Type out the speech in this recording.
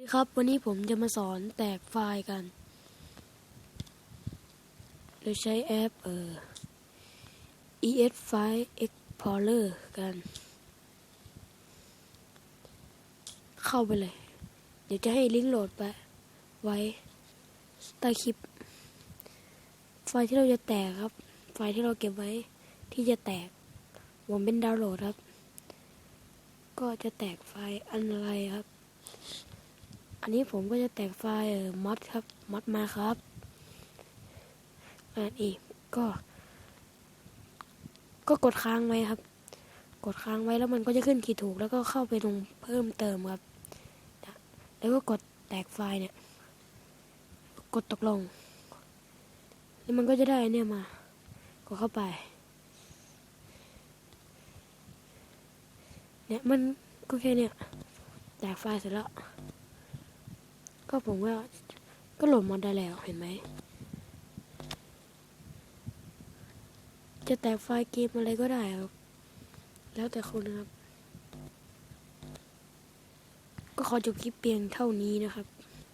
สวัสดีครับ วันนี้ผมจะมาสอนแตกไฟล์กัน โดยใช้แอปเอ่อ ES File Explorer กัน เข้าไปเลย เดี๋ยวจะให้ลิงก์โหลดไป ไว้ใต้คลิป ไฟล์ที่เราจะแตกครับ ไฟล์ที่เราเก็บไว้ที่จะแตกผมเป็นดาวน์โหลดครับ ก็จะแตกไฟล์อันอะไรครับ อันนี้ผมก็จะแตกไฟล์เอ่อมอดครับมอดมาครับอันอีกก็ ก็กดค้างไว้ครับ กดค้างไว้แล้วมันก็จะขึ้นขีดถูก แล้วก็เข้าไปตรงเพิ่มเติมครับ แล้วก็กดแตกไฟล์เนี่ย กดตกลง แล้วมันก็จะได้เนี่ยมา กดเข้าไป เนี่ยมันก็แค่เนี่ยแตกไฟล์เสร็จแล้ว ก็ผมก็ก็โหลดมอดได้แล้วเห็นไหม จะแตกไฟล์เกมอะไรก็ได้ครับ แล้วแต่คนนะครับ ก็ขอจบคลิปเพียงเท่านี้นะครับ